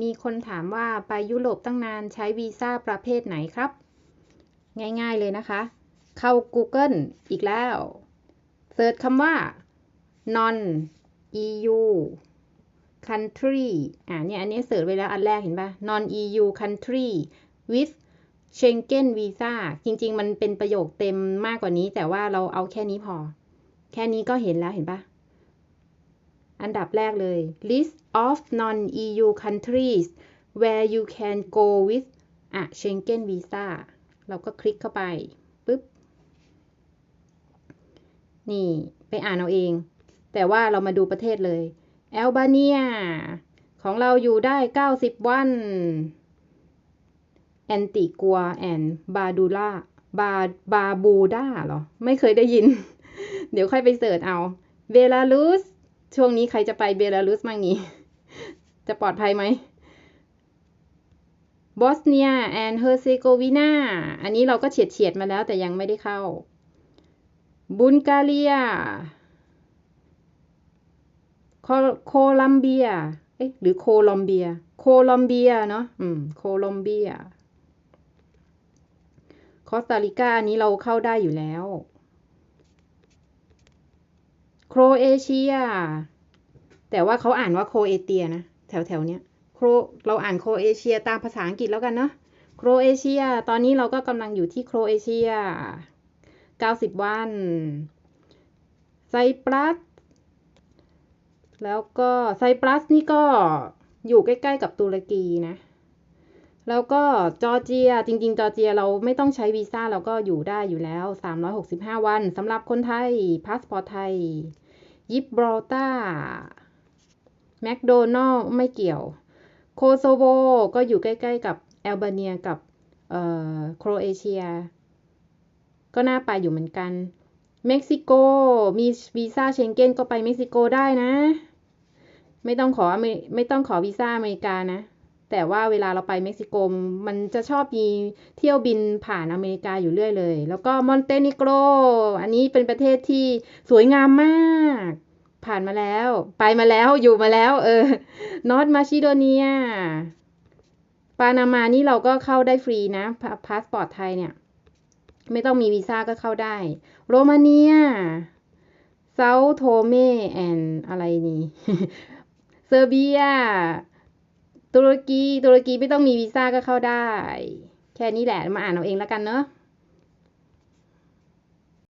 มีคนถามว่าไปยุโรปตั้งนานใช้วีซ่าประเภทไหนครับ ง่ายๆเลยนะคะ เข้า Google อีกแล้วเซิร์ชคำว่า non EU country อ่าเนี่ยอันนี้เสิร์ชไว้แล้วอันแรกเห็นปะ non EU country with Schengen visa จริง ๆ มันเป็นประโยคเต็มมากกว่านี้ แต่ว่าเราเอาแค่นี้พอ แค่นี้ก็เห็นแล้วเห็นปะ อันดับแรกเลย list of non EU countries where you can go with a Schengen visa เราก็คลิกเข้าไปปุ๊บ นี่ ไปอ่านเอาเอง แต่ว่าเรามาดูประเทศเลย แอลบาเนีย ของเราอยู่ได้ 90 วัน แอนติกัวแอนบาดูล่าบาบาบูด้าเหรอ ไม่เคยได้ยิน เดี๋ยวค่อยไปเสิร์ชเอา เบลารุส ช่วงนี้ใครจะไปเบลารุสมั่งนี้ จะปลอดภัยไหมบอสเนียแอนเฮอร์เซโกวีนาอันนี้เราก็เฉียดเฉียดมาแล้วแต่ยังไม่ได้เข้า บุลกาเรีย โคลัมเบีย เอ๊ะ หรือโคลอมเบีย โคลอมเบียเนาะ อืม โคลอมเบีย คอสตาริกาอันนี้เราเข้าได้อยู่แล้ว โครเอเชีย แต่ว่าเขาอ่านว่าโครเอเตียนะ แถวแถวเนี้ยโครเราอ่านโครเอเชียตามภาษาอังกฤษแล้วกันเนาะโครเอเชีย ตอนนี้เราก็กำลังอยู่ที่โครเอเชีย 90 วัน ไซปรัส แล้วก็ไซปรัสนี่ก็อยู่ใกล้ๆกับตุรกีนะ แล้วก็จอร์เจีย จริง ๆ จอร์เจียเราไม่ต้องใช้วีซ่าเราก็อยู่ได้อยู่แล้ว 365 วันสำหรับคนไทยพาสปอร์ตไทย ยิบบรอตาแมคโดนัลไม่เกี่ยว โคโซโวก็อยู่ใกล้ๆกับแอลเบเนียกับโครเอเชีย ก็น่าไปอยู่เหมือนกัน เม็กซิโกมีวีซ่าเชงเก้นก็ไปเม็กซิโกได้นะ ไม่ต้องขอไม่ต้องขอวีซ่าอเมริกานะ แต่ว่าเวลาเราไปเม็กซิโกมันจะชอบมีเที่ยวบินผ่านอเมริกาอยู่เรื่อยเลย แล้วก็มอนเตเนโกรอันนี้เป็นประเทศที่สวยงามมาก ผ่านมาแล้ว ไปมาแล้วอยู่มาแล้ว เออนอตมาชิโดเนียปานามานี่เราก็เข้าได้ฟรีนะพาสปอร์ตไทยเนี่ยไม่ต้องมีวีซ่าก็เข้าได้ โรมาเนียเซาโทเมแอนอะไรนี่ เซอร์เบีย ตุรกีตุรกีไม่ต้องมีวีซ่าก็เข้าได้ แค่นี้แหละมาอ่านเอาเองแล้วกันเนาะ